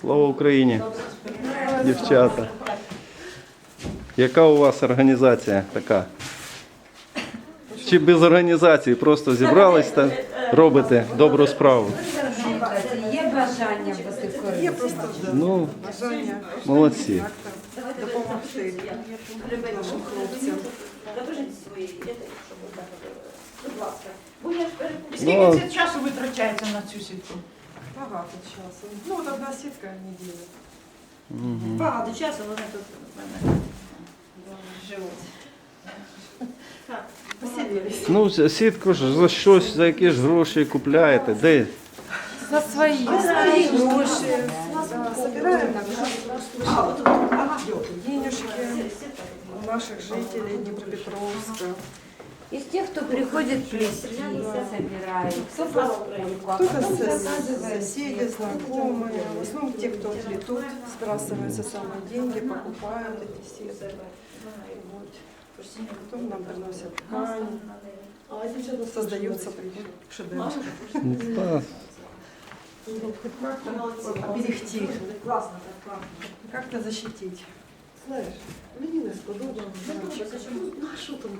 Слава Україні! Дівчата. Яка у вас організація така? Чи без організації просто зібрались та робите добру справу? Є бажання Є просто Ну, бажання молодці. допомогти нашим хлопцям. Ну, Скільки це часу витрачається на цю сітку? Багато часу. Ну, от одна сітка неділя. Багато часу вони тут в мене живуть. Поселились. ну сітку ж за щось, за які ж гроші купляєте? Де? За свої. Свої гроші. Да, Собираем денежки у наших жителей Днепропетровска. Из тех, кто приходит плести, собирает. Кто поскольку, а Кто-то потом сос- заказывает. соседи, знакомые. В основном те, кто плетут, сбрасываются самые деньги, покупают эти сети. Вот. Потом нам приносят ткань. Создаются шедевры. Та, Оберегти. Как-то защитить. Знаешь, мені не сподобалося. Ну, а що там?